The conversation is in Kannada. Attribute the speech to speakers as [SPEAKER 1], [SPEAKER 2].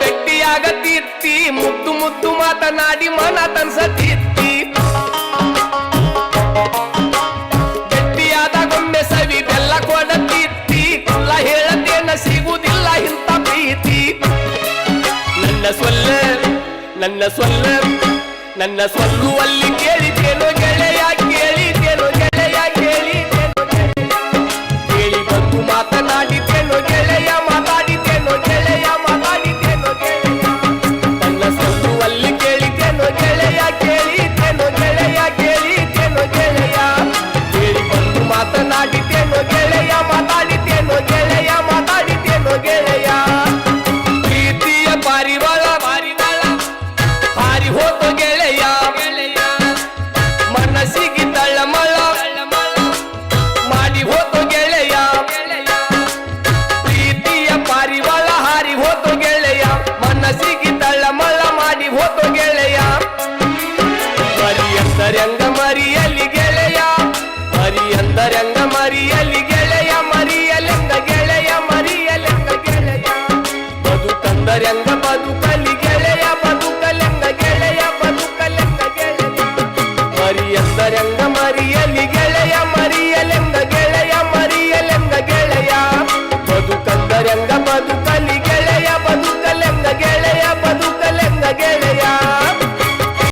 [SPEAKER 1] ಬೆಟ್ಟಿಯಾಗ ತೀರ್ತಿ ಮುತ್ತು ಮುತ್ತು ಮಾತನಾಡಿ ಮನ ತನ್ಸತೀರ್ತಿ ನನ್ನ ಸೊಲ್ಲ ನನ್ನ ಸೊಲ್ಲ ನನ್ನ ಸೊಲ್ಲುವಲ್ಲಿಗೆ ರಂಗ ಬದುಕಲಿ ಗೆಳೆಯ ಬದುಕಲೆಂಗ ಗೆಳೆಯ ಬದುಕಲೆಂಗ ಗೆಳೆಯ. ಮರಿಯಂದ ರಂಗ ಮರಿಯಲಿ ಗೆಳೆಯ, ಮರಿಯಲೆಂಗ ಗೆಳೆಯ ಮರಿಯಲೆಂಗ ಗೆಳೆಯ. ಬದುಕಂದ ರಂಗ ಬದುಕಲಿ